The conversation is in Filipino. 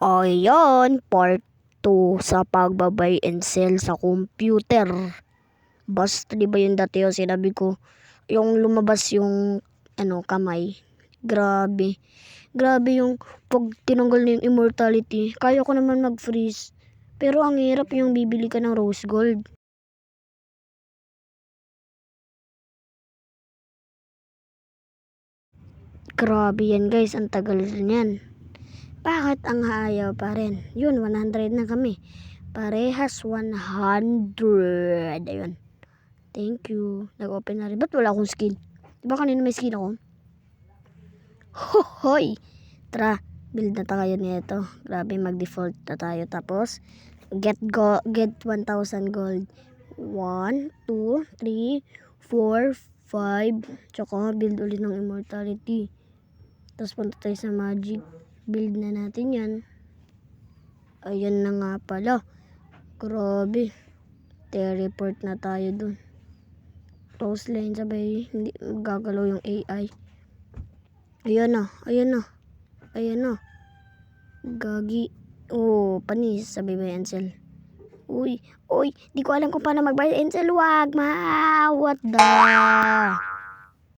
Ayan, part 2 sa pagbabay and sell sa computer. Basta di ba yung dati yung sinabi ko, yung lumabas yung ano, kamay. Grabe. Grabe yung pag tinanggal na yung immortality. Kaya ko naman mag-freeze. Pero ang hirap yung bibili ka ng rose gold. Grabe yan guys, ang tagal niyan. Bakit ang hayaw pa rin? Yun, 100 na kami. Parehas 100. Ayun. Thank you. Nag-open na rin. Ba't wala akong skin? Diba kanina may skin ako? Hohoy! Tara, build na tayo nito. Grabe, mag-default na tayo. Tapos, get go get 1,000 gold. 1, 2, 3, 4, 5. Tsaka build ulit ng immortality. Tapos punta tayo sa magic. Build na natin yan. Ayan na nga pala. Grabe. Teleport na tayo dun. Close lane sabay. Hindi gagalaw yung AI. Ayan na. Ayan na. Ayan na. Gagi. Oh, panis. Sabi ba Ansel? Uy. Uy. Di ko alam kung paano magbayad. Ansel, wag. Ma. What the?